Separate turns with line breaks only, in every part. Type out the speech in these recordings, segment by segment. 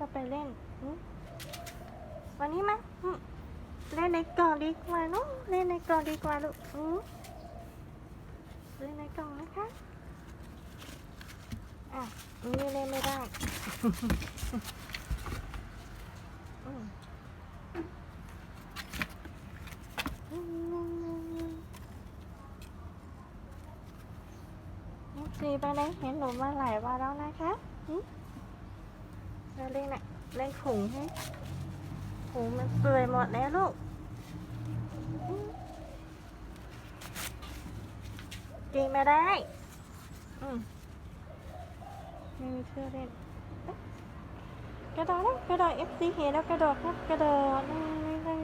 จะไปเล่นวันนี้มาหึเล่นในกล่องดีกว่าเนอะเล่นในกล่องดีกว่าลูกเล่นในกล่องนะคะอะนี่เล่นไม่ได้อืมอืมสีไปไหนเห็นหนูมาหลายวันแล้วนะคะหึ เราเล่นน่ะเล่นถุงให้ถุงมันเปื่อยหมดแล้วลูก กินม่ได้ อืมไม่มีเครื่อเล่นกระโดดแล้วกระโดด FC เห็นแล้วกระโดดครับกระโดดนี่นี่นี่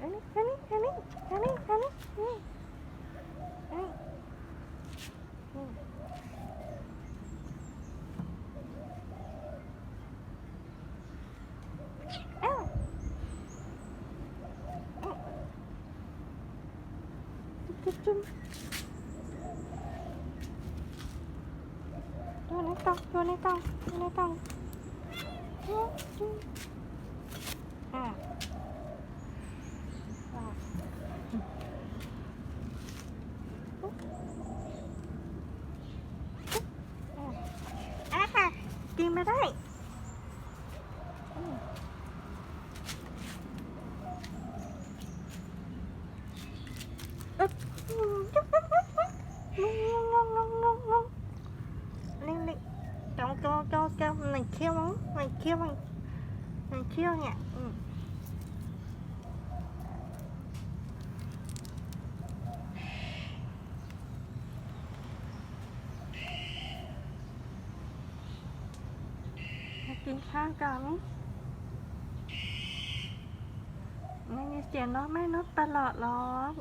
อันนี้อันนี้อันนี้อันนี้อันนี้นี้อืมอ้าวอ้าว จุ๊บจุ๊บดูในกล่องดูในกล่องดูในกล่องอืมอืมอ่าอ่าปุ๊บปุ๊บอ่าอะค่ะกินไม่ได้ ก็ก็ก็ามันเขี้ยวมันเขี้ยวมันเขี้ยวเนี่ยอืมกินข้าวกันไม่มีเสียงน้กไม่นกตลอดร้อง